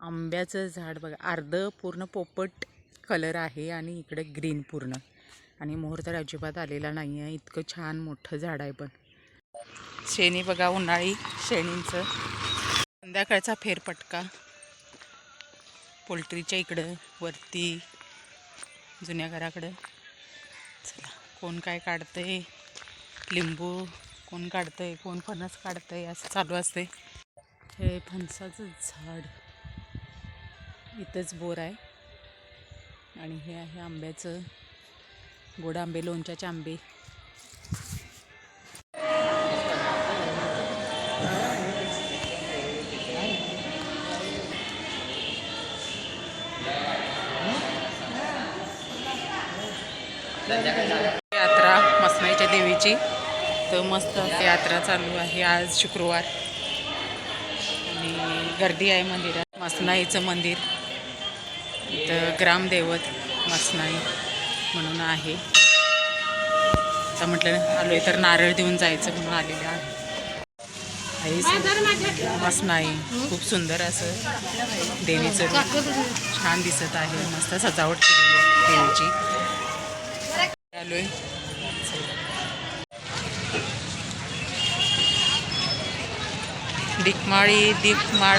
आंब्याचं झाड बघा. अर्धं पूर्ण पोपट कलर आहे आणि इकडे ग्रीन पूर्ण. आणि मोहर तर अजिबात आलेला नाही आहे. इतकं छान मोठं झाड आहे पण. शेणी बघा उन्हाळी शेणींचं. संध्याकाळचा फेरपटका पोल्ट्रीच्या इकडं वरती जुन्या घराकडं. चला कोण काय काढतंय? लिंबू कोण काढतंय? कोण फणस काढतंय? असं चालू असते हे फणसाचं झाड. इथंच बोर आहे. आणि हे आहे आंब्याचं गोड आंबे लोणच्याचे आंबे. यात्रा मसनाईच्या देवीची. तर मस्त यात्रा चालू आहे आज शुक्रवार. आणि गर्दी आहे मंदिरात. मसनाईचं मंदिर. इथं ग्रामदैवत मसनाई म्हणून आहे. आता म्हटलं आलो तर नारळ देऊन जायचं म्हणून आलेलं आहे. आई मसनाई खूप सुंदर असं देवीचं छान दिसत आहे. मस्त सजावट केलेली आहे देवीची. आलोय. दिकमाळी दिकमाळ